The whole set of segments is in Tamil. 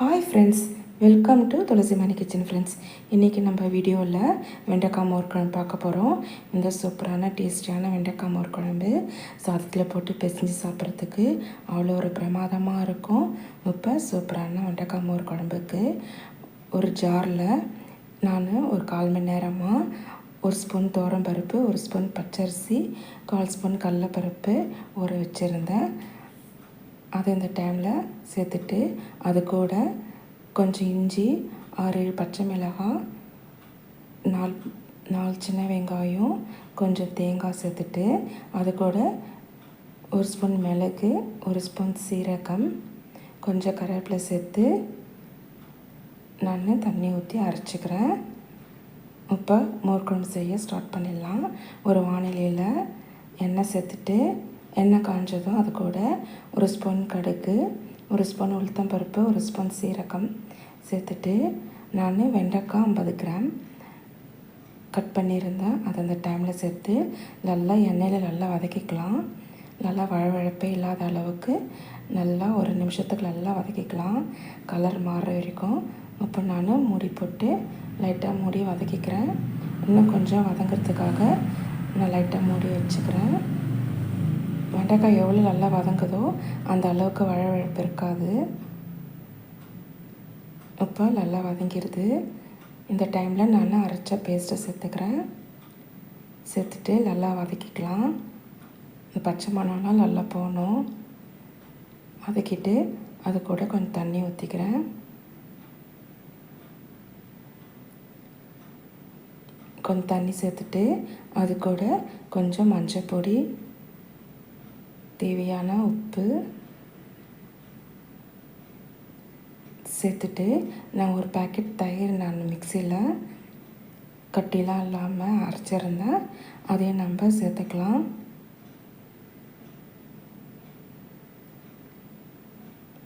Hi friends welcome to Thulasimani kitchen friends இன்றைக்கி நம்ம வீடியோவில் வெண்டைக்காய் மோர் குழம்பு பார்க்க போகிறோம் இந்த சூப்பரான டேஸ்டியான வெண்டைக்காய் மோர் குழம்பு சாதத்தில் போட்டு பிசைஞ்சு சாப்பிட்றதுக்கு அவ்வளோ ஒரு பிரமாதமாக இருக்கும். இப்போ சூப்பரான வெண்டைக்காய் மோர் குழம்புக்கு ஒரு ஜாரில் நான் ஒரு கால் மணி நேரமாக ஒரு ஸ்பூன் பருப்பு ஒரு ஸ்பூன் பச்சரிசி கால் ஸ்பூன் கடலப்பருப்பு ஊற வச்சுருந்தேன். அதை இந்த டைமில் சேர்த்துட்டு அது கூட கொஞ்சம் இஞ்சி ஆறு ஏழு பச்சை மிளகாய் நாலு நாலு சின்ன வெங்காயம் கொஞ்சம் தேங்காய் சேர்த்துட்டு அது கூட ஒரு ஸ்பூன் மிளகு ஒரு ஸ்பூன் சீரகம் கொஞ்சம் கருவேப்பிலை சேர்த்து நான் தண்ணி ஊற்றி அரைச்சிக்கிறேன். இப்போ மோர்குழம்பு செய்ய ஸ்டார்ட் பண்ணிடலாம். ஒரு வானிலையில் எண்ணெய் சேர்த்துட்டு எண்ணெய் காஞ்சதும் அது கூட ஒரு ஸ்பூன் கடுகு ஒரு ஸ்பூன் உளுத்தம்பருப்பு ஒரு ஸ்பூன் சீரகம் சேர்த்துட்டு நான் வெண்டைக்காய் ஐம்பது கிராம் கட் பண்ணியிருந்தேன். அதை அந்த டைமில் சேர்த்து நல்லா எண்ணெயில் நல்லா வதக்கிக்கலாம். நல்லா வழவழப்பே இல்லாத அளவுக்கு நல்லா ஒரு நிமிஷத்துக்கு நல்லா வதக்கிக்கலாம். கலர் மாறுற வரைக்கும். அப்போ நான் மூடி போட்டு லைட்டாக மூடி வதக்கிக்கிறேன். இன்னும் கொஞ்சம் வதங்கிறதுக்காக நான் லைட்டாக மூடி வச்சுக்கிறேன். வெண்டைக்காய் எவ்வளோ நல்லா வதங்குதோ அந்த அளவுக்கு வழவழப்பு இருக்காது. இப்போ நல்லா வதங்கிடுது இந்த டைமில் நான் அரைச்ச பேஸ்ட்டை சேர்த்துக்கிறேன். சேர்த்துட்டு நல்லா வதக்கிக்கலாம். இந்த பச்சை மணம்லாம் நல்லா போகணும். வதக்கிட்டு அது கூட கொஞ்சம் தண்ணி ஊற்றிக்கிறேன் கொஞ்சம் தண்ணி சேர்த்துட்டு அது கூட கொஞ்சம் மஞ்சள் பொடி தேவையான உப்பு சேர்த்துட்டு நான் ஒரு பேக்கெட் தயிர் நான் மிக்சியில் கட்டிலாம் இல்லாமல் அரைச்சிருந்தேன் அதையும் நம்ம சேர்த்துக்கலாம்.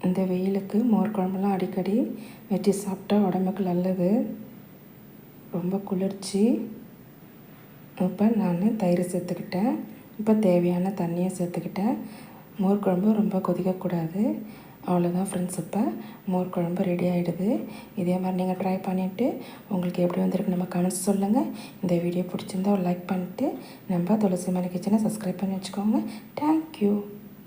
இந்த வெயிலுக்கு மோர் குழம்புலாம் அடிக்கடி வச்சு சாப்பிட்டா உடம்புக்கு நல்லது. ரொம்ப குளிர்ச்சி. இப்போ நான் தயிர் சேர்த்துக்கிட்டேன். இப்போ தேவையான தண்ணியை சேர்த்துக்கிட்டேன். மோர் குழம்பு ரொம்ப கொதிக்கக்கூடாது. அவ்வளோதான் ஃப்ரெண்ட்ஸ் இப்போ. மோர் குழம்பு ரெடி ஆகிடுது இதே மாதிரி நீங்கள் ட்ரை பண்ணிவிட்டு உங்களுக்கு எப்படி வந்திருக்கு நம்ம கமெண்ட்ஸ் சொல்லுங்கள் இந்த வீடியோ பிடிச்சிருந்தா ஒரு லைக் பண்ணிவிட்டு நம்ம துளசி மலை கிச்சனை சப்ஸ்கிரைப் பண்ணி வச்சுக்கோங்க. தேங்க்யூ